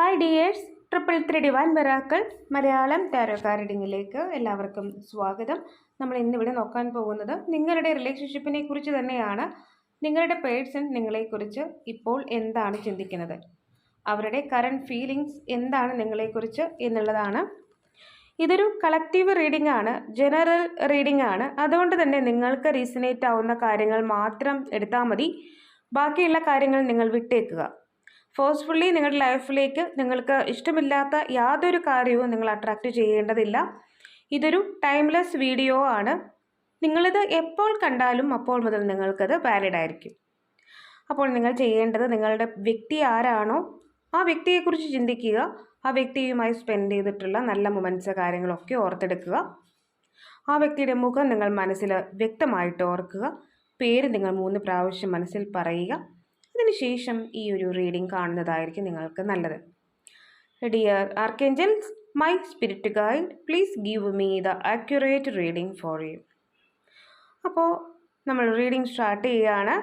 Hi dears triple three divine miracles Malayalam tarot റീഡിങ്ങിലേക്ക് എല്ലാവർക്കും സ്വാഗതം. നമ്മൾ ഇന്നിവിടെ നോക്കാൻ പോകുന്നത് നിങ്ങളുടെ റിലേഷൻഷിപ്പിനെ കുറിച്ച് തന്നെയാണ്. നിങ്ങളുടെ പേഴ്സൺ നിങ്ങളെക്കുറിച്ച് ഇപ്പോൾ എന്താണ് ചിന്തിക്കുന്നത്? അവരുടെ കറണ്ട് ഫീലിങ്സ് എന്താണ് നിങ്ങളെക്കുറിച്ച് എന്നുള്ളതാണ്. ഇതൊരു കളക്റ്റീവ് റീഡിംഗ് ആണ് ജനറൽ റീഡിംഗ് ആണ്. അതുകൊണ്ട് തന്നെ നിങ്ങൾക്ക് റീസണേറ്റ് ആവുന്ന കാര്യങ്ങൾ മാത്രം എടുത്താൽ മതി. ബാക്കിയുള്ള കാര്യങ്ങൾ നിങ്ങൾ വിട്ടേക്കുക. ഫോഴ്സ്ഫുള്ളി നിങ്ങളുടെ ലൈഫിലേക്ക് നിങ്ങൾക്ക് ഇഷ്ടമില്ലാത്ത യാതൊരു കാര്യവും നിങ്ങൾ അട്രാക്റ്റ് ചെയ്യേണ്ടതില്ല. ഇതൊരു ടൈംലെസ് വീഡിയോ ആണ്. നിങ്ങളിത് എപ്പോൾ കണ്ടാലും അപ്പോൾ മുതൽ നിങ്ങൾക്കത് വാലിഡ് ആയിരിക്കും. അപ്പോൾ നിങ്ങൾ ചെയ്യേണ്ടത് നിങ്ങളുടെ വ്യക്തി ആരാണോ ആ വ്യക്തിയെക്കുറിച്ച് ചിന്തിക്കുക ആ വ്യക്തിയുമായി സ്പെൻഡ് ചെയ്തിട്ടുള്ള നല്ല മൊമെന്റ്സ് കാര്യങ്ങളൊക്കെ ഓർത്തെടുക്കുക. ആ വ്യക്തിയുടെ മുഖം നിങ്ങൾ മനസ്സിൽ വ്യക്തമായിട്ട് ഓർക്കുക. പേര് നിങ്ങൾ മൂന്ന് പ്രാവശ്യം മനസ്സിൽ പറയുക. അതിനുശേഷം ഈ ഒരു റീഡിംഗ് കാണുന്നതായിരിക്കും നിങ്ങൾക്ക് നല്ലത്. Dear archangels my spirit guide please give me the accurate reading for you അപ്പോൾ നമ്മൾ റീഡിംഗ് സ്റ്റാർട്ട് ചെയ്യുകയാണ്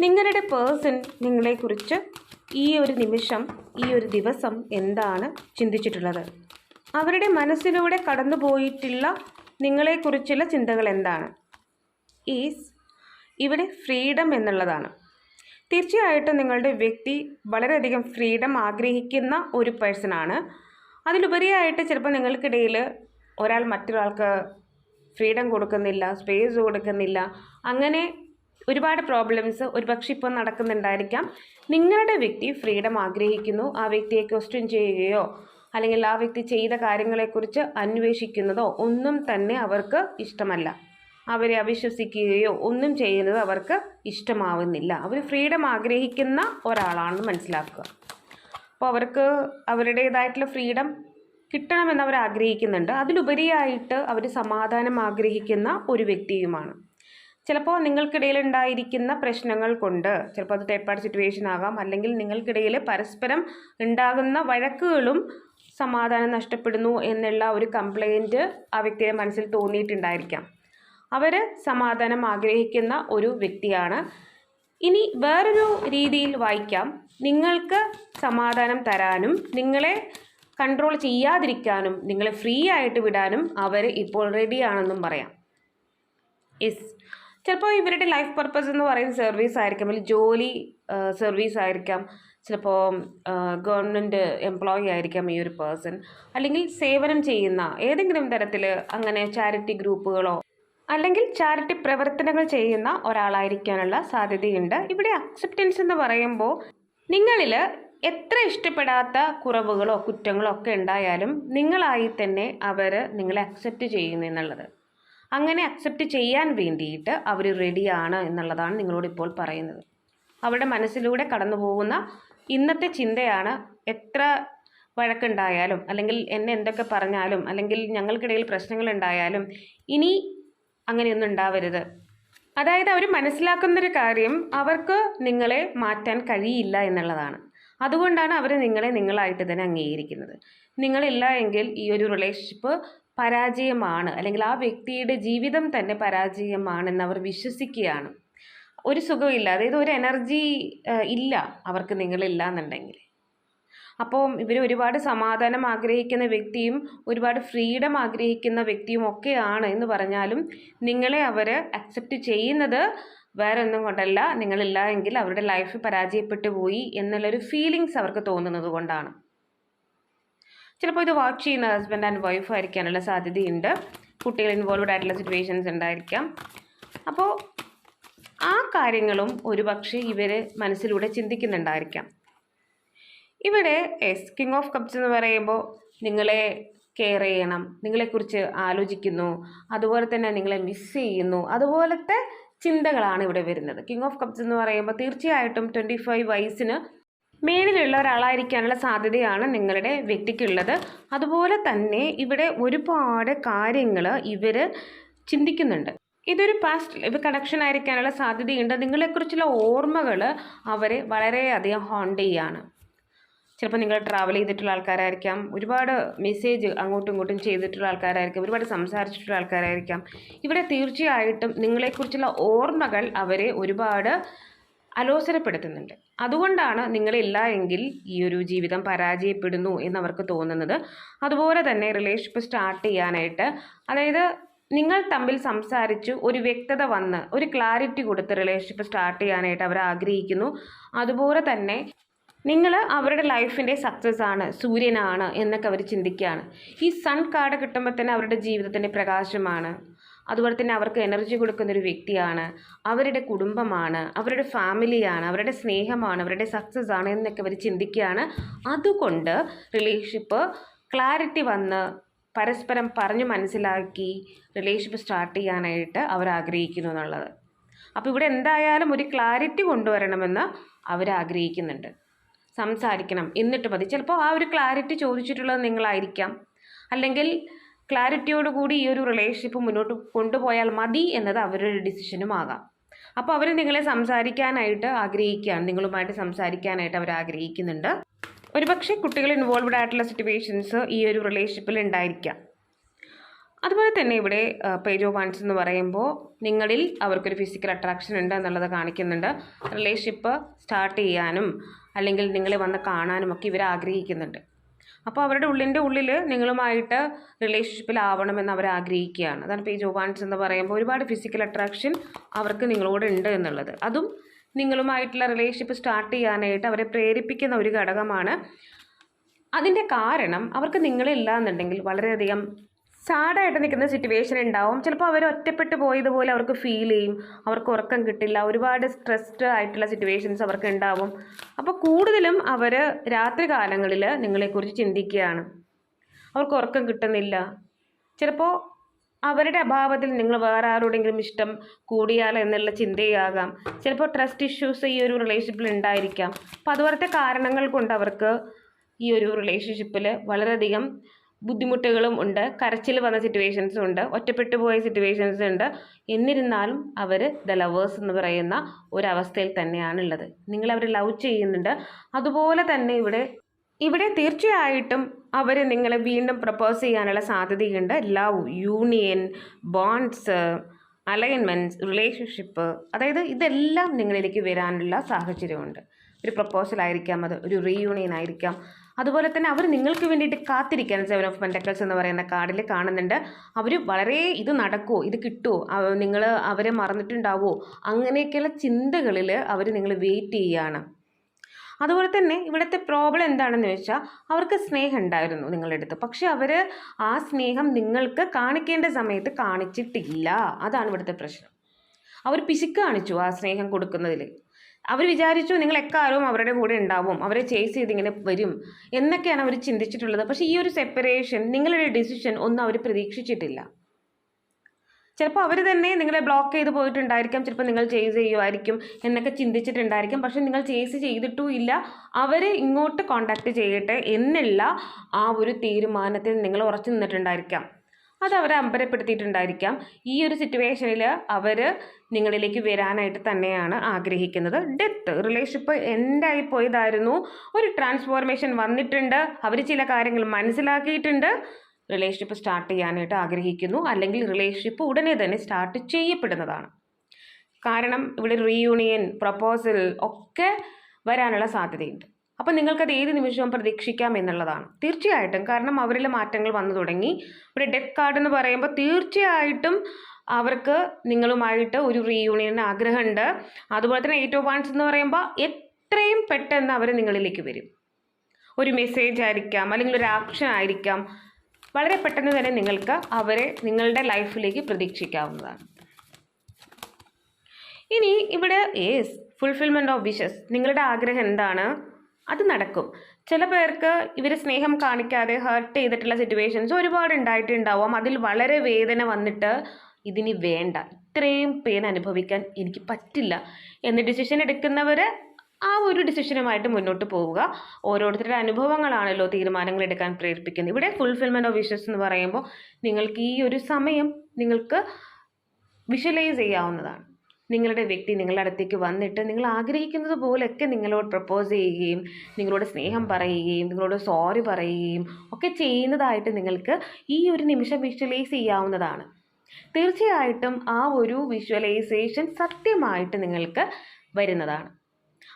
നിങ്ങളുടെ പേഴ്സൺ നിങ്ങളെക്കുറിച്ച് ഈ ഒരു നിമിഷം ഈ ഒരു ദിവസം എന്താണ് ചിന്തിച്ചിട്ടുള്ളത്? അവരുടെ മനസ്സിലൂടെ കടന്നുപോയിട്ടുള്ള നിങ്ങളെക്കുറിച്ചുള്ള ചിന്തകൾ എന്താണ്? ഈസ് ഇവിടെ ഫ്രീഡം എന്നുള്ളതാണ്. തീർച്ചയായിട്ടും നിങ്ങളുടെ വ്യക്തി വളരെയധികം ഫ്രീഡം ആഗ്രഹിക്കുന്ന ഒരു പേഴ്സണാണ് അതിലുപരിയായിട്ട് ചിലപ്പോൾ നിങ്ങൾക്കിടയിൽ ഒരാൾ മറ്റൊരാൾക്ക് ഫ്രീഡം കൊടുക്കുന്നില്ല സ്പേസ് കൊടുക്കുന്നില്ല അങ്ങനെ ഒരുപാട് പ്രോബ്ലംസ് ഒരുപക്ഷെ ഇപ്പോൾ നടക്കുന്നുണ്ടായിരിക്കാം. നിങ്ങളുടെ വ്യക്തി ഫ്രീഡം ആഗ്രഹിക്കുന്നു ആ വ്യക്തിയെ ക്വസ്റ്റ്യൻ ചെയ്യുകയോ അല്ലെങ്കിൽ ആ വ്യക്തി ചെയ്ത കാര്യങ്ങളെക്കുറിച്ച് അന്വേഷിക്കുന്നതോ ഒന്നും തന്നെ അവർക്ക് ഇഷ്ടമല്ല. അവരെ അവിശ്വസിക്കുകയോ ഒന്നും ചെയ്യുന്നത് അവർക്ക് ഇഷ്ടമാവുന്നില്ല. അവർ ഫ്രീഡം ആഗ്രഹിക്കുന്ന ഒരാളാണെന്ന് മനസ്സിലാക്കുക. അപ്പോൾ അവർക്ക് അവരുടേതായിട്ടുള്ള ഫ്രീഡം കിട്ടണമെന്ന് അവർ ആഗ്രഹിക്കുന്നുണ്ട്. അതിലുപരിയായിട്ട് അവർ സമാധാനം ആഗ്രഹിക്കുന്ന ഒരു വ്യക്തിയുമാണ്. ചിലപ്പോൾ നിങ്ങൾക്കിടയിൽ ഉണ്ടായിരിക്കുന്ന പ്രശ്നങ്ങൾ കൊണ്ട് ചിലപ്പോൾ അത് തേർഡ് പാർട്ടി സിറ്റുവേഷൻ ആകാം അല്ലെങ്കിൽ നിങ്ങൾക്കിടയിൽ പരസ്പരം ഉണ്ടാകുന്ന വഴക്കുകളും സമാധാനം നഷ്ടപ്പെടുന്നു എന്നുള്ള ഒരു കംപ്ലൈന്റ് ആ വ്യക്തിയുടെ മനസ്സിൽ തോന്നിയിട്ടുണ്ടായിരിക്കാം. അവർ സമാധാനം ആഗ്രഹിക്കുന്ന ഒരു വ്യക്തിയാണ്. ഇനി വേറൊരു രീതിയിൽ വായിക്കാം. നിങ്ങൾക്ക് സമാധാനം തരാനും നിങ്ങളെ കൺട്രോൾ ചെയ്യാതിരിക്കാനും നിങ്ങളെ ഫ്രീ ആയിട്ട് വിടാനും അവർ ഇപ്പോൾ റെഡിയാണെന്നും പറയാം. യെസ് ചിലപ്പോൾ ഇവരുടെ ലൈഫ് പർപ്പസ് എന്ന് പറയുന്ന സർവീസ് ആയിരിക്കാം. അല്ലെങ്കിൽ ജോലി സർവീസ് ആയിരിക്കാം. ചിലപ്പോൾ ഗവൺമെന്റ് എംപ്ലോയി ആയിരിക്കാം ഈ ഒരു പേഴ്സൺ അല്ലെങ്കിൽ സേവനം ചെയ്യുന്ന ഏതെങ്കിലും തരത്തിൽ അങ്ങനെ ചാരിറ്റി ഗ്രൂപ്പുകളോ അല്ലെങ്കിൽ ചാരിറ്റി പ്രവർത്തനങ്ങൾ ചെയ്യുന്ന ഒരാളായിരിക്കാനുള്ള സാധ്യതയുണ്ട്. ഇവിടെ അക്സെപ്റ്റൻസ് എന്ന് പറയുമ്പോൾ നിങ്ങളിൽ എത്ര ഇഷ്ടപ്പെടാത്ത കുറവുകളോ കുറ്റങ്ങളോ ഒക്കെ ഉണ്ടായാലും നിങ്ങളായി തന്നെ അവർ നിങ്ങളെ അക്സെപ്റ്റ് ചെയ്യുന്നു എന്നുള്ളത്. അങ്ങനെ അക്സെപ്റ്റ് ചെയ്യാൻ വേണ്ടിയിട്ട് അവർ റെഡിയാണ് എന്നുള്ളതാണ് നിങ്ങളോട് ഇപ്പോൾ പറയുന്നത്. അവരുടെ മനസ്സിലൂടെ കടന്നു പോകുന്ന ഇന്നത്തെ ചിന്തയാണ് എത്ര വഴക്കുണ്ടായാലും അല്ലെങ്കിൽ എന്നെ എന്തൊക്കെ പറഞ്ഞാലും അല്ലെങ്കിൽ ഞങ്ങൾക്കിടയിൽ പ്രശ്നങ്ങൾ ഉണ്ടായാലും ഇനി അങ്ങനെയൊന്നും ഉണ്ടാവരുത്. അതായത് അവർ മനസ്സിലാക്കുന്നൊരു കാര്യം അവർക്ക് നിങ്ങളെ മാറ്റാൻ കഴിയില്ല എന്നുള്ളതാണ്. അതുകൊണ്ടാണ് അവർ നിങ്ങളെ നിങ്ങളായിട്ട് തന്നെ അംഗീകരിക്കുന്നത്. നിങ്ങളില്ല എങ്കിൽ ഈ ഒരു റിലേഷൻഷിപ്പ് പരാജയമാണ്. അല്ലെങ്കിൽ ആ വ്യക്തിയുടെ ജീവിതം തന്നെ പരാജയമാണെന്ന് അവർ വിശ്വസിക്കുകയാണ്. ഒരു സുഖമില്ല അതായത് ഒരു എനർജി ഇല്ല. അവർക്ക് നിങ്ങളില്ല എന്നുണ്ടെങ്കിൽ. അപ്പോൾ ഇവർ ഒരുപാട് സമാധാനം ആഗ്രഹിക്കുന്ന വ്യക്തിയും ഒരുപാട് ഫ്രീഡം ആഗ്രഹിക്കുന്ന വ്യക്തിയും ഒക്കെയാണ് എന്ന് പറഞ്ഞാലും നിങ്ങളെ അവർ അക്സെപ്റ്റ് ചെയ്യുന്നത് വേറെ ഒന്നും കൊണ്ടല്ല. നിങ്ങളില്ല എങ്കിൽ അവരുടെ ലൈഫ് പരാജയപ്പെട്ടു പോയി എന്നുള്ളൊരു ഫീലിങ്സ് അവർക്ക് തോന്നുന്നത് കൊണ്ടാണ്. ചിലപ്പോൾ ഇത് വാച്ച് ചെയ്യുന്ന ഹസ്ബൻഡ് ആൻഡ് വൈഫ് ആയിരിക്കാനുള്ള സാധ്യതയുണ്ട്. കുട്ടികൾ ഇൻവോൾവ്ഡ് ആയിട്ടുള്ള സിറ്റുവേഷൻസ് ഉണ്ടായിരിക്കാം. അപ്പോൾ ആ കാര്യങ്ങളും ഒരുപക്ഷെ ഇവർ മനസ്സിലൂടെ ചിന്തിക്കുന്നുണ്ടായിരിക്കാം. ഇവിടെ എസ് കിങ് ഓഫ് കപ്സ് എന്ന് പറയുമ്പോൾ നിങ്ങളെ കെയർ ചെയ്യണം നിങ്ങളെക്കുറിച്ച് ആലോചിക്കുന്നു അതുപോലെ തന്നെ നിങ്ങളെ മിസ് ചെയ്യുന്നു അതുപോലത്തെ ചിന്തകളാണ് ഇവിടെ വരുന്നത്. കിങ് ഓഫ് കപ്സ് എന്ന് പറയുമ്പോൾ തീർച്ചയായിട്ടും ട്വന്റി ഫൈവ് വയസ്സിന് മേലിലുള്ള ഒരാളായിരിക്കാനുള്ള സാധ്യതയാണ് നിങ്ങളുടെ വ്യക്തിക്കുള്ളത്. അതുപോലെ തന്നെ ഇവിടെ ഒരുപാട് കാര്യങ്ങൾ ഇവർ ചിന്തിക്കുന്നുണ്ട്. ഇതൊരു പാസ്റ്റ് ഇത് കണക്ഷൻ ആയിരിക്കാനുള്ള സാധ്യതയുണ്ട്. നിങ്ങളെക്കുറിച്ചുള്ള ഓർമ്മകൾ അവരെ വളരെയധികം ഹോണ്ട് ചെയ്യാണ്. ചിലപ്പോൾ നിങ്ങൾ ട്രാവൽ ചെയ്തിട്ടുള്ള ആൾക്കാരായിരിക്കാം. ഒരുപാട് മെസ്സേജ് അങ്ങോട്ടും ഇങ്ങോട്ടും ചെയ്തിട്ടുള്ള ആൾക്കാരായിരിക്കാം. ഒരുപാട് സംസാരിച്ചിട്ടുള്ള ആൾക്കാരായിരിക്കാം. ഇവിടെ തീർച്ചയായിട്ടും നിങ്ങളെക്കുറിച്ചുള്ള ഓർമ്മകൾ അവരെ ഒരുപാട് അലോസരപ്പെടുത്തുന്നുണ്ട്. അതുകൊണ്ടാണ് നിങ്ങളില്ല എങ്കിൽ ഈ ഒരു ജീവിതം പരാജയപ്പെടുന്നു എന്നവർക്ക് തോന്നുന്നത്. അതുപോലെ തന്നെ റിലേഷൻഷിപ്പ് സ്റ്റാർട്ട് ചെയ്യാനായിട്ട് അതായത് നിങ്ങൾ തമ്മിൽ സംസാരിച്ച് ഒരു വ്യക്തത വന്ന് ഒരു ക്ലാരിറ്റി കൊടുത്ത് റിലേഷൻഷിപ്പ് സ്റ്റാർട്ട് ചെയ്യാനായിട്ട് അവർ ആഗ്രഹിക്കുന്നു. അതുപോലെ തന്നെ നിങ്ങൾ അവരുടെ ലൈഫിന്റെ സക്സസ് ആണ് സൂര്യനാണ് എന്നൊക്കെ അവർ ചിന്തിക്കുകയാണ്. ഈ സൺ കാർഡ് കിട്ടുമ്പോൾ തന്നെ അവരുടെ ജീവിതത്തിന്റെ പ്രകാശമാണ്. അതുപോലെ തന്നെ അവർക്ക് എനർജി കൊടുക്കുന്ന ഒരു വ്യക്തിയാണ്. അവരുടെ കുടുംബമാണ് അവരുടെ ഫാമിലിയാണ് അവരുടെ സ്നേഹമാണ് അവരുടെ സക്സസ് ആണ് എന്നൊക്കെ അവർ ചിന്തിക്കുകയാണ്. അതുകൊണ്ട് റിലേഷൻഷിപ്പ് ക്ലാരിറ്റി വന്ന് പരസ്പരം പറഞ്ഞു മനസ്സിലാക്കി റിലേഷൻഷിപ്പ് സ്റ്റാർട്ട് ചെയ്യാനായിട്ട് അവർ ആഗ്രഹിക്കുന്നു എന്നുള്ളത്. അപ്പോൾ ഇവിടെ എന്തായാലും ഒരു ക്ലാരിറ്റി കൊണ്ടുവരണമെന്ന് അവർ ആഗ്രഹിക്കുന്നുണ്ട്. സംസാരിക്കണം. എന്നിട്ട് മതി. ചിലപ്പോൾ ആ ഒരു ക്ലാരിറ്റി ചോദിച്ചിട്ടുള്ളത് നിങ്ങളായിരിക്കാം. അല്ലെങ്കിൽ ക്ലാരിറ്റിയോട് കൂടി ഈ ഒരു റിലേഷൻഷിപ്പ് മുന്നോട്ട് കൊണ്ടുപോയാൽ മതി എന്നത് അവരുടെ ഡിസിഷനും ആകാം. അപ്പോൾ അവർ നിങ്ങളെ സംസാരിക്കാനായിട്ട് ആഗ്രഹിക്കുകയാണ്. നിങ്ങളുമായിട്ട് സംസാരിക്കാനായിട്ട് അവർ ആഗ്രഹിക്കുന്നുണ്ട്. ഒരുപക്ഷെ കുട്ടികൾ ഇൻവോൾവ്ഡ് ആയിട്ടുള്ള സിറ്റുവേഷൻസ് ഈ ഒരു റിലേഷൻഷിപ്പിൽ ഉണ്ടായിരിക്കാം. അതുപോലെ തന്നെ ഇവിടെ പേജ് ഓഫ് വൺസ് എന്ന് പറയുമ്പോൾ നിങ്ങളിൽ അവർക്കൊരു ഫിസിക്കൽ അട്രാക്ഷൻ ഉണ്ട് എന്നുള്ളത് കാണിക്കുന്നുണ്ട്. റിലേഷൻഷിപ്പ് സ്റ്റാർട്ട് ചെയ്യാനും അല്ലെങ്കിൽ നിങ്ങളെ വന്ന് കാണാനും ഒക്കെ ഇവർ ആഗ്രഹിക്കുന്നുണ്ട്. അപ്പോൾ അവരുടെ ഉള്ളിന്റെ ഉള്ളിൽ നിങ്ങളുമായിട്ട് റിലേഷൻഷിപ്പിലാവണമെന്ന് അവർ ആഗ്രഹിക്കുകയാണ്. അതാണ് പേജ് ഈ എന്ന് പറയുമ്പോൾ ഒരുപാട് ഫിസിക്കൽ അട്രാക്ഷൻ അവർക്ക് നിങ്ങളോട് ഉണ്ട് എന്നുള്ളത്. അതും നിങ്ങളുമായിട്ടുള്ള റിലേഷൻഷിപ്പ് സ്റ്റാർട്ട് ചെയ്യാനായിട്ട് അവരെ പ്രേരിപ്പിക്കുന്ന ഒരു ഘടകമാണ്. അതിന്റെ കാരണം അവർക്ക് നിങ്ങളില്ല എന്നുണ്ടെങ്കിൽ വളരെയധികം സാഡായിട്ട് നിൽക്കുന്ന സിറ്റുവേഷൻ ഉണ്ടാവും. ചിലപ്പോൾ അവർ ഒറ്റപ്പെട്ട് പോയതുപോലെ അവർക്ക് ഫീൽ ചെയ്യും. അവർക്ക് ഉറക്കം കിട്ടില്ല. ഒരുപാട് സ്ട്രെസ്ഡ് ആയിട്ടുള്ള സിറ്റുവേഷൻസ് അവർക്ക് ഉണ്ടാവും. അപ്പോൾ കൂടുതലും അവർ രാത്രി കാലങ്ങളിൽ നിങ്ങളെക്കുറിച്ച് ചിന്തിക്കുകയാണ്. അവർക്ക് ഉറക്കം കിട്ടുന്നില്ല. ചിലപ്പോൾ അവരുടെ അഭാവത്തിൽ നിങ്ങൾ വേറെ ആരോടെങ്കിലും ഇഷ്ടം കൂടിയാലോ എന്നുള്ള ചിന്തയാകാം. ചിലപ്പോൾ ട്രസ്റ്റ് ഇഷ്യൂസ് ഈ ഒരു റിലേഷൻഷിപ്പിൽ ഉണ്ടായിരിക്കാം. അപ്പോൾ അതുപോലത്തെ കാരണങ്ങൾ കൊണ്ട് അവർക്ക് ഈ ഒരു റിലേഷൻഷിപ്പിൽ വളരെയധികം ബുദ്ധിമുട്ടുകളും ഉണ്ട്. കരച്ചിൽ വന്ന സിറ്റുവേഷൻസും ഉണ്ട്. ഒറ്റപ്പെട്ടു പോയ സിറ്റുവേഷൻസ് ഉണ്ട്. എന്നിരുന്നാലും അവർ ദ ലവേഴ്സ് എന്ന് പറയുന്ന ഒരവസ്ഥയിൽ തന്നെയാണുള്ളത്. നിങ്ങൾ അവർ ലവ് ചെയ്യുന്നുണ്ട്. അതുപോലെ തന്നെ ഇവിടെ ഇവിടെ തീർച്ചയായിട്ടും അവർ നിങ്ങളെ വീണ്ടും പ്രപ്പോസ് ചെയ്യാനുള്ള സാധ്യതയുണ്ട്. Love union bonds alignments relationship അതായത് ഇതെല്ലാം നിങ്ങളിലേക്ക് വരാനുള്ള സാഹചര്യമുണ്ട്. ഒരു പ്രപ്പോസൽ ആയിരിക്കാം അത് ഒരു റീയൂണിയൻ ആയിരിക്കാം. അതുപോലെ തന്നെ അവർ നിങ്ങൾക്ക് വേണ്ടിയിട്ട് കാത്തിരിക്കാൻ സെവൻ ഓഫ് പെന്റക്കിൾസ് എന്ന് പറയുന്ന കാർഡിൽ കാണുന്നുണ്ട്. അവർ വളരെ ഇത് നടക്കുമോ ഇത് കിട്ടുമോ നിങ്ങൾ അവരെ മറന്നിട്ടുണ്ടാവുമോ അങ്ങനെയൊക്കെയുള്ള ചിന്തകളിൽ അവർ നിങ്ങൾ വെയിറ്റ് ചെയ്യുകയാണ്. അതുപോലെ തന്നെ ഇവിടുത്തെ പ്രോബ്ലം എന്താണെന്ന് വെച്ചാൽ അവർക്ക് സ്നേഹം ഉണ്ടായിരുന്നു നിങ്ങളുടെ അടുത്ത്. പക്ഷേ അവർ ആ സ്നേഹം നിങ്ങൾക്ക് കാണിക്കേണ്ട സമയത്ത് കാണിച്ചിട്ടില്ല. അതാണ് ഇവിടുത്തെ പ്രശ്നം. അവർ പിശുക്ക് കാണിച്ചു ആ സ്നേഹം കൊടുക്കുന്നതിൽ അവർ വിചാരിച്ചു നിങ്ങൾ എക്കാലവും അവരുടെ കൂടെ ഉണ്ടാവും. അവരെ ചേസ് ചെയ്ത് ഇങ്ങനെ വരും. എന്നൊക്കെയാണ് അവർ ചിന്തിച്ചിട്ടുള്ളത്. പക്ഷേ ഈ ഒരു സെപ്പറേഷൻ നിങ്ങളുടെ ഡിസിഷൻ ഒന്നും അവർ പ്രതീക്ഷിച്ചിട്ടില്ല. ചിലപ്പോൾ അവർ തന്നെ നിങ്ങളെ ബ്ലോക്ക് ചെയ്ത് പോയിട്ടുണ്ടായിരിക്കാം. ചിലപ്പോൾ നിങ്ങൾ ചേസ് ചെയ്യുമായിരിക്കും എന്നൊക്കെ ചിന്തിച്ചിട്ടുണ്ടായിരിക്കും. പക്ഷേ നിങ്ങൾ ചേസ് ചെയ്തിട്ടും ഇല്ല. അവർ ഇങ്ങോട്ട് കോണ്ടാക്ട് ചെയ്യട്ടെ എന്നുള്ള ആ ഒരു തീരുമാനത്തിൽ നിങ്ങൾ ഉറച്ചു നിന്നിട്ടുണ്ടായിരിക്കാം. അത് അവരെ അമ്പരപ്പെടുത്തിയിട്ടുണ്ടായിരിക്കാം. ഈ ഒരു സിറ്റുവേഷനിൽ അവർ നിങ്ങളിലേക്ക് വരാനായിട്ട് തന്നെയാണ് ആഗ്രഹിക്കുന്നത്. ഡെത്ത് റിലേഷൻഷിപ്പ് എൻഡായി പോയതായിരുന്നു ഒരു ട്രാൻസ്ഫോർമേഷൻ വന്നിട്ടുണ്ട്. അവർ ചില കാര്യങ്ങൾ മനസ്സിലാക്കിയിട്ടുണ്ട്. റിലേഷൻഷിപ്പ് സ്റ്റാർട്ട് ചെയ്യാനായിട്ട് ആഗ്രഹിക്കുന്നു. അല്ലെങ്കിൽ റിലേഷൻഷിപ്പ് ഉടനെ തന്നെ സ്റ്റാർട്ട് ചെയ്യപ്പെടുന്നതാണ്. കാരണം ഇവിടെ റീയൂണിയൻ പ്രപ്പോസൽ ഒക്കെ വരാനുള്ള സാധ്യതയുണ്ട്. അപ്പം നിങ്ങൾക്കത് ഏത് നിമിഷവും പ്രതീക്ഷിക്കാം എന്നുള്ളതാണ്. തീർച്ചയായിട്ടും കാരണം അവരിൽ മാറ്റങ്ങൾ വന്നു തുടങ്ങി. ഇവിടെ ഡെത്ത് കാർഡ് എന്ന് പറയുമ്പോൾ തീർച്ചയായിട്ടും അവർക്ക് നിങ്ങളുമായിട്ട് ഒരു റീയൂണിയൻ ആഗ്രഹമുണ്ട്. അതുപോലെ തന്നെ എയ്റ്റ് ഓഫ് വൺസ് എന്ന് പറയുമ്പോൾ എത്രയും പെട്ടെന്ന് അവർ നിങ്ങളിലേക്ക് വരും. ഒരു മെസ്സേജ് ആയിരിക്കാം അല്ലെങ്കിൽ ഒരു ആക്ഷൻ ആയിരിക്കാം. വളരെ പെട്ടെന്ന് തന്നെ നിങ്ങൾക്ക് അവരെ നിങ്ങളുടെ ലൈഫിലേക്ക് പ്രതീക്ഷിക്കാവുന്നതാണ്. ഇനി ഇവിടെ ഏസ് ഫുൾഫിൽമെന്റ് ഓഫ് വിഷസ് നിങ്ങളുടെ ആഗ്രഹം എന്താണ്? അത് നടക്കും. ചില പേർക്ക് ഇവർ സ്നേഹം കാണിക്കാതെ ഹേർട്ട് ചെയ്തിട്ടുള്ള സിറ്റുവേഷൻസ് ഒരുപാട് ഉണ്ടായിട്ടുണ്ടാവാം അതിൽ വളരെ വേദന വന്നിട്ട് ഇതിനി വേണ്ട. ഇത്രയും പെയിൻ അനുഭവിക്കാൻ എനിക്ക് പറ്റില്ല. എന്ന് ഡിസിഷൻ എടുക്കുന്നവർ ആ ഒരു ഡിസിഷനുമായിട്ട് മുന്നോട്ട് പോവുക. ഓരോരുത്തരുടെ അനുഭവങ്ങളാണല്ലോ തീരുമാനങ്ങൾ എടുക്കാൻ പ്രേരിപ്പിക്കുന്നത്. ഇവിടെ ഫുൾഫിൽമെന്റ് ഓഫ് വിഷസ് എന്ന് പറയുമ്പോൾ നിങ്ങൾക്ക് ഈ ഒരു സമയം നിങ്ങൾക്ക് വിഷ്വലൈസ് ചെയ്യാവുന്നതാണ്. നിങ്ങളുടെ വ്യക്തി നിങ്ങളുടെ അടുത്തേക്ക് വന്നിട്ട് നിങ്ങൾ ആഗ്രഹിക്കുന്നത് പോലെയൊക്കെ നിങ്ങളോട് പ്രപ്പോസ് ചെയ്യുകയും നിങ്ങളോട് സ്നേഹം പറയുകയും നിങ്ങളോട് സോറി പറയുകയും ഒക്കെ ചെയ്യുന്നതായിട്ട് നിങ്ങൾക്ക് ഈ ഒരു നിമിഷം വിഷ്വലൈസ് ചെയ്യാവുന്നതാണ്. തീർച്ചയായിട്ടും ആ ഒരു വിഷ്വലൈസേഷൻ സത്യമായിട്ട് നിങ്ങൾക്ക് വരുന്നതാണ്.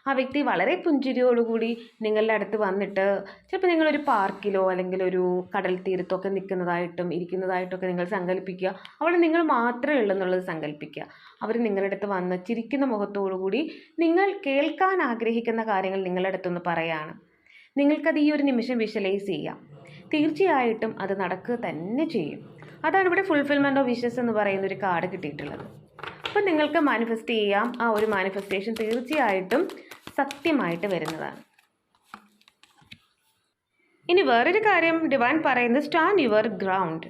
ആ വ്യക്തി വളരെ പുഞ്ചിരിയോടുകൂടി നിങ്ങളുടെ അടുത്ത് വന്നിട്ട് ചിലപ്പോൾ നിങ്ങളൊരു പാർക്കിലോ അല്ലെങ്കിൽ ഒരു കടൽ തീരത്തൊക്കെ നിൽക്കുന്നതായിട്ടും ഇരിക്കുന്നതായിട്ടൊക്കെ നിങ്ങൾ സങ്കല്പിക്കുക. അവിടെ നിങ്ങൾ മാത്രമേ ഉള്ളൂ എന്നുള്ളത് സങ്കല്പിക്കുക. അവർ നിങ്ങളുടെ അടുത്ത് വന്ന് ചിരിക്കുന്ന മുഖത്തോടുകൂടി നിങ്ങൾ കേൾക്കാൻ ആഗ്രഹിക്കുന്ന കാര്യങ്ങൾ നിങ്ങളുടെ അടുത്തൊന്ന് പറയാണ്. നിങ്ങൾക്കത് ഈ ഒരു നിമിഷം വിഷ്വലൈസ് ചെയ്യാം. തീർച്ചയായിട്ടും അത് നടക്കുക തന്നെ ചെയ്യും. അതാണ് ഇവിടെ ഫുൾഫിൽമെന്റ് ഓഫ് വിഷസ് എന്ന് പറയുന്ന ഒരു കാർഡ് കിട്ടിയിട്ടുള്ളത്. അപ്പം നിങ്ങൾക്ക് മാനിഫെസ്റ്റ് ചെയ്യാം. ആ ഒരു മാനിഫെസ്റ്റേഷൻ തീർച്ചയായിട്ടും സത്യമായിട്ട് വരുന്നതാണ്. ഇനി വേറൊരു കാര്യം ഡിവൈൻ പറയുന്നത് സ്റ്റാൻഡ് യുവർ ഗ്രൗണ്ട്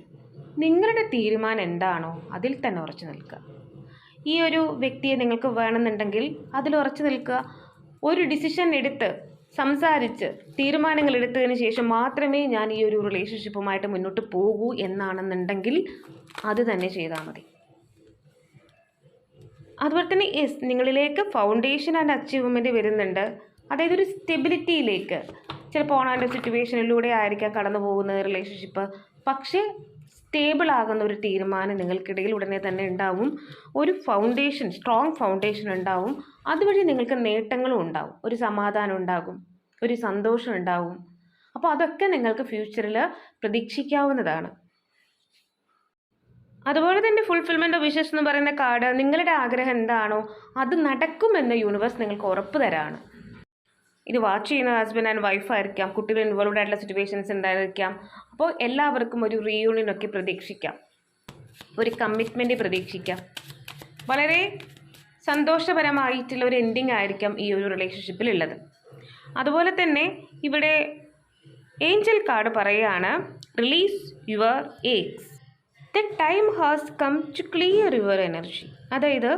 നിങ്ങളുടെ തീരുമാനം എന്താണോ അതിൽ തന്നെ ഉറച്ചു നിൽക്കുക. ഈ ഒരു വ്യക്തിയെ നിങ്ങൾക്ക് വേണമെന്നുണ്ടെങ്കിൽ അതിൽ ഉറച്ചു നിൽക്കുക. ഒരു ഡിസിഷൻ എടുത്ത് സംസാരിച്ച് തീരുമാനങ്ങൾ എടുത്തതിന് ശേഷം മാത്രമേ ഞാൻ ഈ ഒരു റിലേഷൻഷിപ്പുമായിട്ട് മുന്നോട്ട് പോകൂ എന്നാണെന്നുണ്ടെങ്കിൽ അത് തന്നെ ചെയ്താൽ മതി. അതുപോലെ തന്നെ യെസ് നിങ്ങളിലേക്ക് ഫൗണ്ടേഷൻ ആൻഡ് അച്ചീവ്മെന്റ് വരുന്നുണ്ട്. അതായത് ഒരു സ്റ്റെബിലിറ്റിയിലേക്ക് ചിലപ്പോൾ ഓണാന്റെ സിറ്റുവേഷനിലൂടെ ആയിരിക്കാം കടന്നു പോകുന്ന റിലേഷൻഷിപ്പ് പക്ഷേ സ്റ്റേബിൾ ആകുന്ന ഒരു തീരുമാനം നിങ്ങൾക്കിടയിൽ ഉടനെ തന്നെ ഉണ്ടാവും. ഒരു ഫൗണ്ടേഷൻ സ്ട്രോങ് ഫൗണ്ടേഷൻ ഉണ്ടാവും. അതുവഴി നിങ്ങൾക്ക് നേട്ടങ്ങളും ഉണ്ടാവും. ഒരു സമാധാനം ഉണ്ടാകും. ഒരു സന്തോഷം ഉണ്ടാവും. അപ്പോൾ അതൊക്കെ നിങ്ങൾക്ക് ഫ്യൂച്ചറിൽ പ്രതീക്ഷിക്കാവുന്നതാണ്. അതുപോലെ തന്നെ ഫുൾഫിൽമെന്റ് ഓഫ് വിഷസ് എന്ന് പറയുന്ന കാർഡ് നിങ്ങളുടെ ആഗ്രഹം എന്താണോ അത് നടക്കുമെന്ന് യൂണിവേഴ്സ് നിങ്ങൾക്ക് ഉറപ്പ് തരാണ്. ഇത് വാച്ച് ചെയ്യുന്ന ഹസ്ബൻഡ് ആൻഡ് വൈഫായിരിക്കാം കുട്ടികൾ ഇൻവോൾവ് ആയിട്ടുള്ള സിറ്റുവേഷൻസ് ഉണ്ടായിരിക്കാം. അപ്പോൾ എല്ലാവർക്കും ഒരു റീയൂണിയനൊക്കെ പ്രതീക്ഷിക്കാം. ഒരു കമ്മിറ്റ്മെന്റ് പ്രതീക്ഷിക്കാം. വളരെ സന്തോഷപരമായിട്ടുള്ള ഒരു എൻഡിങ് ആയിരിക്കാം ഈ ഒരു റിലേഷൻഷിപ്പിൽ ഉള്ളത്. അതുപോലെ തന്നെ ഇവിടെ ഏഞ്ചൽ കാർഡ് പറയുകയാണ് release your ex the time has come to clear your energy അതായത്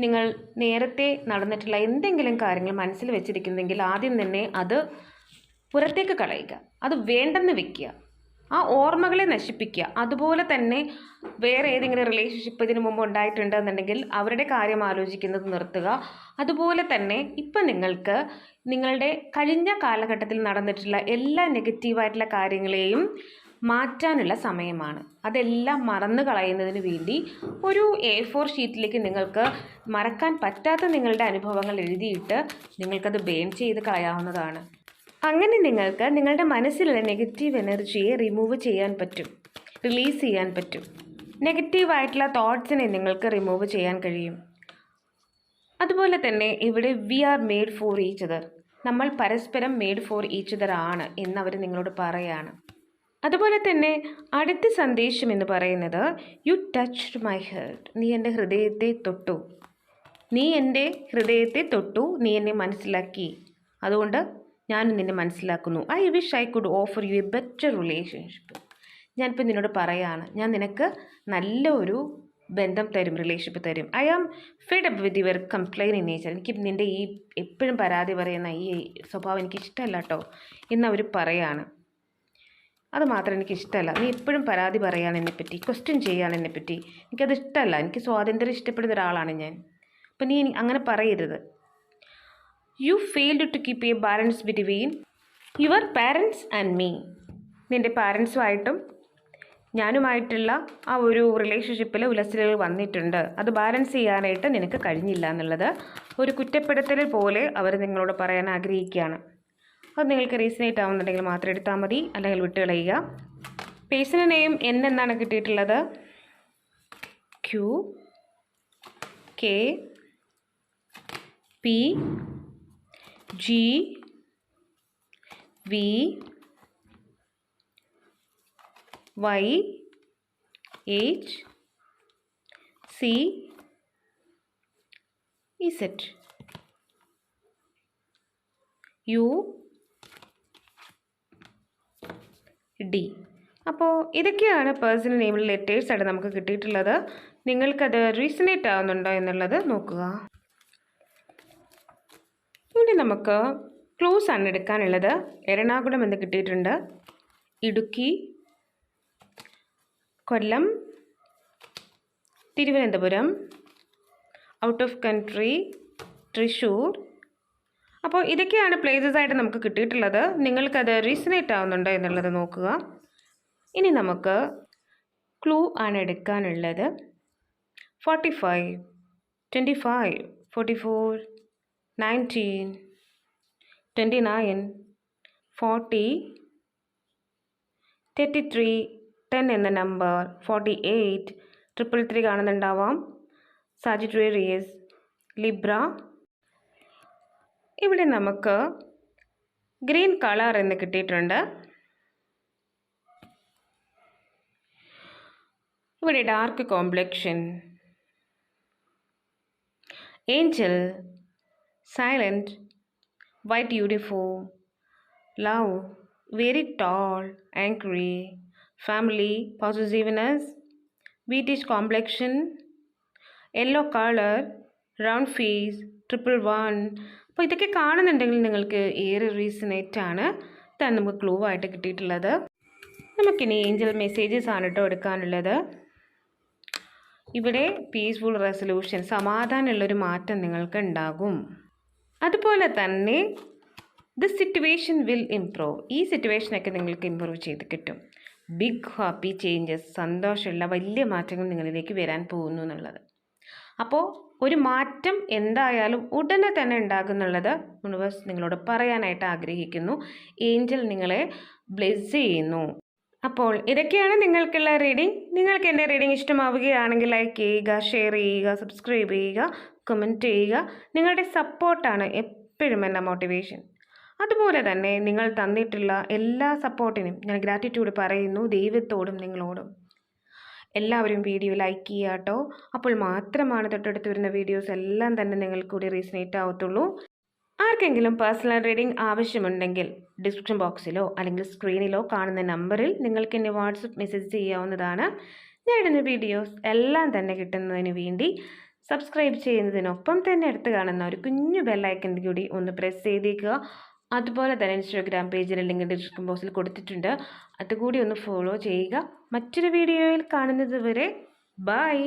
നിങ്ങൾ നേരത്തെ നടന്നിട്ടുള്ള എന്തെങ്കിലും കാര്യങ്ങൾ മനസ്സിൽ വെച്ചിരിക്കുന്നെങ്കിൽ ആദ്യം തന്നെ അത് പുറത്തേക്ക് കളയുക. അത് വേണ്ടെന്ന് വെക്കുക. ആ ഓർമ്മകളെ നശിപ്പിക്കുക. അതുപോലെ തന്നെ വേറെ ഏതെങ്കിലും റിലേഷൻഷിപ്പ് ഇതിനു മുമ്പ് ഉണ്ടായിട്ടുണ്ടെന്നുണ്ടെങ്കിൽ അവരുടെ കാര്യം ആലോചിക്കുന്നത് നിർത്തുക. അതുപോലെ തന്നെ ഇപ്പം നിങ്ങൾക്ക് നിങ്ങളുടെ കഴിഞ്ഞ കാലഘട്ടത്തിൽ നടന്നിട്ടുള്ള എല്ലാ നെഗറ്റീവായിട്ടുള്ള കാര്യങ്ങളെയും മാറ്റാനുള്ള സമയമാണ്. അതെല്ലാം മറന്നു കളയുന്നതിന് വേണ്ടി ഒരു എ ഫോർ ഷീറ്റിലേക്ക് നിങ്ങൾക്ക് മറക്കാൻ പറ്റാത്ത നിങ്ങളുടെ അനുഭവങ്ങൾ എഴുതിയിട്ട് നിങ്ങൾക്കത് ബേൺ ചെയ്ത് കളയാവുന്നതാണ്. അങ്ങനെ നിങ്ങൾക്ക് നിങ്ങളുടെ മനസ്സിലുള്ള നെഗറ്റീവ് എനർജിയെ റിമൂവ് ചെയ്യാൻ പറ്റും. റിലീസ് ചെയ്യാൻ പറ്റും. നെഗറ്റീവായിട്ടുള്ള തോട്ട്സിനെ നിങ്ങൾക്ക് റിമൂവ് ചെയ്യാൻ കഴിയും. അതുപോലെ തന്നെ ഇവിടെ we are made for each other നമ്മൾ പരസ്പരം മെയ്ഡ് ഫോർ ഈച്ച് അതർ ആണ് എന്നവർ നിങ്ങളോട് പറയാണ്. അതുപോലെ തന്നെ അടുത്ത സന്ദേശം എന്ന് പറയുന്നത് യു ടച്ച്ഡ് മൈ ഹേർട്ട് നീ എന്റെ ഹൃദയത്തെ തൊട്ടു. നീ എന്റെ ഹൃദയത്തെ തൊട്ടു. നീ എന്നെ മനസ്സിലാക്കി. അതുകൊണ്ട് ഞാനും നിന്നെ മനസ്സിലാക്കുന്നു. I wish I could offer you a better relationship ഞാനിപ്പോൾ നിന്നോട് പറയാണ് ഞാൻ നിനക്ക് നല്ല ഒരു ബന്ധം തരും റിലേഷൻഷിപ്പ് തരും. I am fed up with your complain in nature എനിക്ക് നിന്റെ ഈ എപ്പോഴും പരാതി പറയുന്ന ഈ സ്വഭാവം എനിക്ക് ഇഷ്ടമല്ല കേട്ടോ എന്നവർ പറയാണ്. അത് മാത്രം എനിക്ക് ഇഷ്ടമല്ല. നീ എപ്പോഴും പരാതി പറയാനെന്നെപ്പറ്റി ക്വസ്റ്റ്യൻ ചെയ്യാനെന്നെപ്പറ്റി എനിക്കത് ഇഷ്ടമല്ല. എനിക്ക് സ്വാതന്ത്ര്യം ഇഷ്ടപ്പെടുന്ന ഒരാളാണ് ഞാൻ. അപ്പം നീ അങ്ങനെ പറയരുത്. You failed to keep a balance between your parents and me നിന്റെ പാരൻസുമായിട്ടും ഞാനുമായിട്ടുള്ള ആ ഒരു റിലേഷൻഷിപ്പിൽ ഉലച്ചിലുകൾ വന്നിട്ടുണ്ട്. അത് ബാലൻസ് ചെയ്യാനായിട്ട് നിനക്ക് കഴിഞ്ഞില്ല എന്നുള്ളത് ഒരു കുറ്റപ്പെടുത്തൽ പോലെ അവർ നിങ്ങളോട് പറയാൻ ആഗ്രഹിക്കുകയാണ്. അത് നിങ്ങൾക്ക് റീസണേറ്റ് ആവുന്നുണ്ടെങ്കിൽ മാത്രം എടുത്താൽ മതി. അല്ലെങ്കിൽ വിട്ട് കളയുക. പേഴ്സണൽ നെയിം എൻ എന്നാണ് കിട്ടിയിട്ടുള്ളത്. Q K P G V Y H C Z U D അപ്പോൾ ഇതൊക്കെയാണ് പേഴ്സണൽ നെയിമിൽ ലെറ്റേഴ്സ് ആയിട്ട് നമുക്ക് കിട്ടിയിട്ടുള്ളത്. നിങ്ങൾക്കത് റീസണേറ്റ് ആവുന്നുണ്ടോ എന്നുള്ളത് നോക്കുക. ഇനി നമുക്ക് ക്ലൂസ് ആണ് എടുക്കാനുള്ളത്. എറണാകുളം എന്ന് കിട്ടിയിട്ടുണ്ട്. Idukki Kollam Thiruvananthapuram out of country Thrissur. അപ്പോൾ ഇതൊക്കെയാണ് പ്ലേസസ് ആയിട്ട് നമുക്ക് കിട്ടിയിട്ടുള്ളത്. നിങ്ങൾക്കത് റീസണേറ്റ് ആവുന്നുണ്ടോ എന്നുള്ളത് നോക്കുക. ഇനി നമുക്ക് ക്ലൂ ആണ് എടുക്കാനുള്ളത്. Forty five twenty five forty four nineteen twenty nine forty thirty three ten എന്ന number forty eight triple three കാണുന്നുണ്ടാവാം. Sagittarius Libra ഇവിടെ നമുക്ക് ഗ്രീൻ കളർ എന്ന് കിട്ടിയിട്ടുണ്ട്. ഇവിടെ dark complexion angel silent white uniform love very tall angry family positiveness wheatish complexion yellow colour round face triple one അപ്പോൾ ഇതൊക്കെ കാണുന്നുണ്ടെങ്കിൽ നിങ്ങൾക്ക് ഏറെ റീസണേറ്റാണ് ഇതാണ് നമുക്ക് ക്ലൂ ആയിട്ട് കിട്ടിയിട്ടുള്ളത്. നമുക്കിനി ഏഞ്ചൽ മെസ്സേജസ് ആണ് കേട്ടോ എടുക്കാനുള്ളത്. ഇവിടെ പീസ്ഫുൾ റെസൊല്യൂഷൻ സമാധാനമുള്ളൊരു മാറ്റം നിങ്ങൾക്ക് ഉണ്ടാകും അതുപോലെ തന്നെ ദ സിറ്റുവേഷൻ വിൽ ഇംപ്രൂവ് ഈ സിറ്റുവേഷനൊക്കെ നിങ്ങൾക്ക് ഇമ്പ്രൂവ് ചെയ്ത് കിട്ടും. ബിഗ് ഹാപ്പി ചേഞ്ചസ് സന്തോഷമുള്ള വലിയ മാറ്റങ്ങൾ നിങ്ങളിലേക്ക് വരാൻ പോകുന്നു എന്നുള്ളത്. അപ്പോൾ ഒരു മാറ്റം എന്തായാലും ഉടനെ തന്നെ ഉണ്ടാകുന്നുള്ളത് യൂണിവേഴ്സ് നിങ്ങളോട് പറയാനായിട്ട് ആഗ്രഹിക്കുന്നു. ഏഞ്ചൽ നിങ്ങളെ ബ്ലെസ് ചെയ്യുന്നു. അപ്പോൾ ഇതൊക്കെയാണ് നിങ്ങൾക്കുള്ള റീഡിംഗ് നിങ്ങൾക്ക് എന്റെ റീഡിംഗ് ഇഷ്ടമാവുകയാണെങ്കിൽ ലൈക്ക് ചെയ്യുക ഷെയർ ചെയ്യുക സബ്സ്ക്രൈബ് ചെയ്യുക. കമന്റ് ചെയ്യുക. നിങ്ങളുടെ സപ്പോർട്ടാണ് എപ്പോഴും എന്റെ മോട്ടിവേഷൻ അതുപോലെ തന്നെ നിങ്ങൾ തന്നിട്ടുള്ള എല്ലാ സപ്പോർട്ടിനും ഞാൻ ഗ്രാറ്റിറ്റ്യൂഡ് പറയുന്നു ദൈവത്തോടും നിങ്ങളോടും. എല്ലാവരും വീഡിയോ ലൈക്ക് ചെയ്യുക കേട്ടോ അപ്പോൾ മാത്രമാണ് തൊട്ടടുത്ത് വരുന്ന വീഡിയോസ് എല്ലാം തന്നെ നിങ്ങൾക്ക് കൂടി റീസണേറ്റ് ആവത്തുള്ളൂ. ആർക്കെങ്കിലും പേഴ്സണൽ റീഡിംഗ് ആവശ്യമുണ്ടെങ്കിൽ ഡിസ്ക്രിപ്ഷൻ ബോക്സിലോ അല്ലെങ്കിൽ സ്ക്രീനിലോ കാണുന്ന നമ്പറിൽ നിങ്ങൾക്ക് എന്നെ വാട്സപ്പ് മെസ്സേജ് ചെയ്യാവുന്നതാണ്. ഞാൻ ഇടുന്ന വീഡിയോസ് എല്ലാം തന്നെ കിട്ടുന്നതിന് വേണ്ടി സബ്സ്ക്രൈബ് ചെയ്യുന്നതിനൊപ്പം തന്നെ എടുത്ത് കാണുന്ന ഒരു കുഞ്ഞു ബെല്ലൈക്കൻ കൂടി ഒന്ന് പ്രസ് ചെയ്തേക്കുക. അതുപോലെ തന്നെ ഇൻസ്റ്റാഗ്രാം പേജിൽ ലിങ്ക് ഡിസ്ക്രിപ്ഷൻ ബോക്സിൽ കൊടുത്തിട്ടുണ്ട്. അതുകൂടി ഒന്ന് ഫോളോ ചെയ്യുക. മറ്റൊരു വീഡിയോയിൽ കാണുന്നത് വരെ ബൈ